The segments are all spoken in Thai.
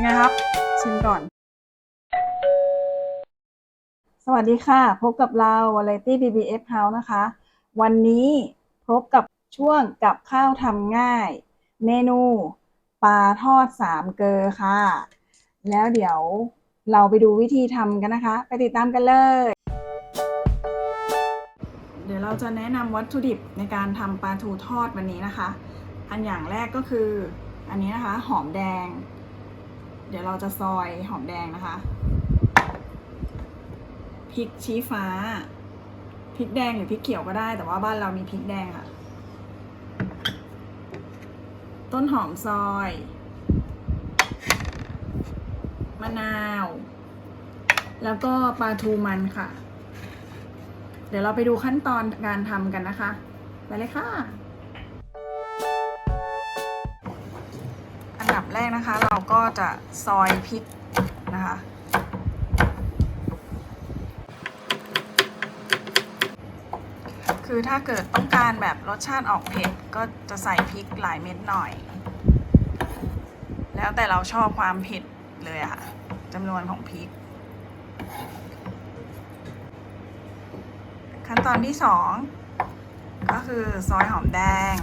เป็นไงครับ ชิมก่อน สวัสดีค่ะ พบกับเรา Variety BBF House นะคะ วันนี้พบกับช่วงกับข้าวทำง่าย เมนูปลาทอดสามเกลอค่ะ แล้วเดี๋ยวเราไปดูวิธีทำกันนะคะ ไปติดตามกันเลย เดี๋ยวเราจะแนะนำวัตถุดิบในการทำปลาทูทอดวันนี้นะคะ อันอย่างแรกก็คืออันนี้นะคะ หอมแดง เดี๋ยวเราจะซอยหอมแดงนะคะ พริกชี้ฟ้า พริกแดงหรือพริกเขียวก็ได้ แต่ว่าบ้านเรามีพริกแดงค่ะ ต้นหอมซอย มะนาว แล้วก็ปลาทูมันค่ะ เดี๋ยวเราไปดูขั้นตอนการทำกันนะคะ ไปเลยค่ะ นดับแรกนะคะ เราก็จะซอยพริกนะคะ คือถ้าเกิดต้องการแบบรสชาติออกเผ็ดก็จะใส่พริกหลายเม็ดหน่อย แล้วแต่เราชอบความเผ็ดเลยอะค่ะจำนวนของพริก ขั้นตอนที่สองก็คือซอยหอมแดง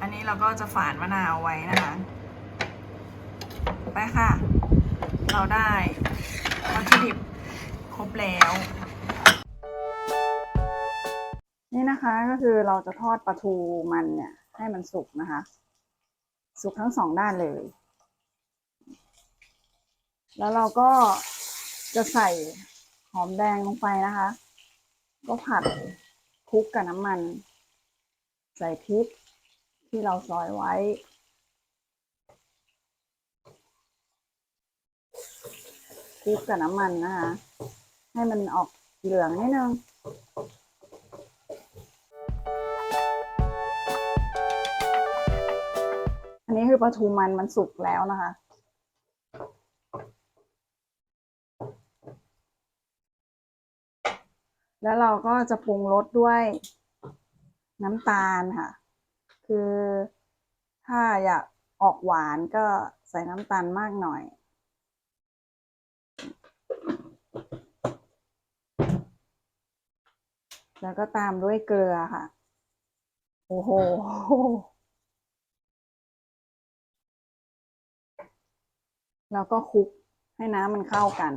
อันนี้เราก็ จะฝานมะนาวไว้นะคะ ไปค่ะ เราได้วัตถุดิบครบแล้ว นี่นะคะก็คือเราจะทอดปลาทูมันเนี่ย ให้มันสุกนะคะ สุกทั้งสองด้านเลย แล้วเราก็จะใส่หอมแดงลงไปนะคะ ก็ผัดคลุกกับน้ำมัน ใส่พริก ที่เราซอยไว้ คลุกกับน้ำมันนะคะ ให้มันออกเหลืองนิดนึงอันนี้คือปลาทูมันมันสุกแล้วนะคะ แล้วเราก็จะปรุงรสด้วยน้ำตาลค่ะ คือถ้าอยากออกหวานก็ใส่น้ำตาลมากหน่อย แล้วก็ตามด้วยเกลือค่ะ โอ้โหแล้วก็คลุกให้น้ำมันเข้ากัน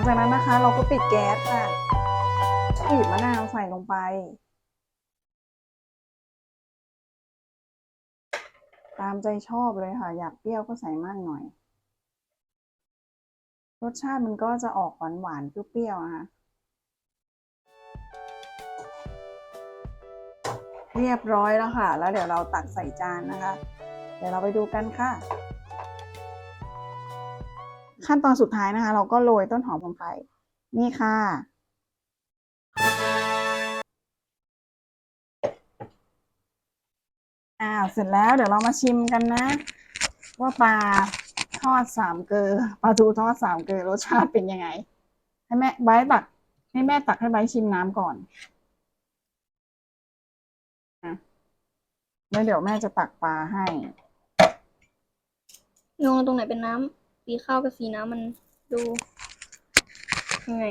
งจากนั้นนะคะ เราก็ปิดแก๊สค่ะบีบมะนาวใส่ลงไป ตามใจชอบเลยค่ะ อยากเปรี้ยวก็ใส่มากหน่อย รสชาติมันก็จะออกหวานหวานเปรี้ยวๆนะคะเรียบร้อยแล้วค่ะ แล้วเดี๋ยวเราตักใส่จานนะคะ เดี๋ยวเราไปดูกันค่ะ ขั้นตอนสุดท้ายนะคะ เราก็โรยต้นหอมลงไป นี่ค่ะ อ้าว เสร็จแล้วเดี๋ยวเรามาชิมกันนะ ว่าปลาทอดสามเกลอปลาทูทอดสามเกลอรสชาติเป็นยังไง ให้แม่ไบร์ทตัก ให้แม่ตักให้ไบร์ทชิมน้ำก่อนอะแล้วเดี๋ยวแม่จะตักปลาให้ลงตรงไหนเป็นน้ำ สีข้าวกับสีน้ำมันดูยังไง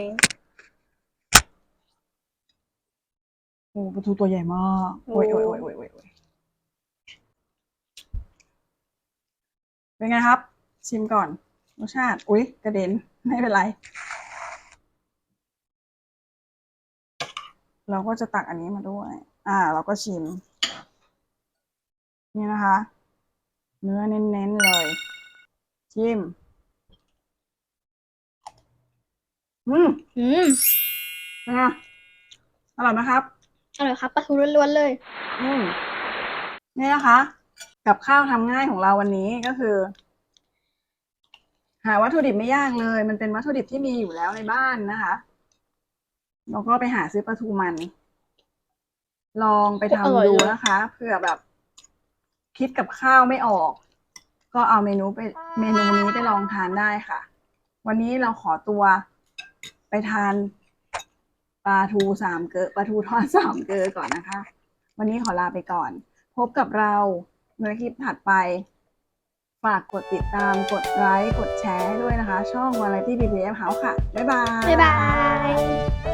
โอ้ปลาทูตัวใหญ่มากโอ้ยโอ้โอ้ยโอ้ยโอ้ยโอ้ยเป็นไงครับ ชิมก่อนรสชาติ อุ๊ย กระเด็น ไม่เป็นไร เราก็จะตักอันนี้มาด้วย อ่า เราก็ชิม นี่นะคะ เนื้อเน้นๆเลย ชิม อืมอืมเป็นไงอร่อยไหมครับ อร่อยครับปลาทูล้วนๆเลย อืมนี่นะคะ กับข้าวทำง่ายของเราวันนี้ก็คือ หาวัตถุดิบไม่ยากเลย มันเป็นวัตถุดิบที่มีอยู่แล้วในบ้านนะคะเราก็ไปหาซื้อปลาทูมัน ลองไปทำดูนะคะเผื่อแบบ คิดกับข้าวไม่ออก ก็เอาเมนูไปเมนูนี้ไปลองทานได้ค่ะ วันนี้เราขอตัวไปทานปลาทูสามเกลอปลาทูทอดสามเกลอก่อนนะคะ วันนี้ขอลาไปก่อน พบกับเราในคลิปถัดไป ฝากกดติดตามกดไลค์กดแชร์ให้ด้วยนะคะ ช่อง Variety BBF House ค่ะ บ๊ายบาย บ๊ายบาย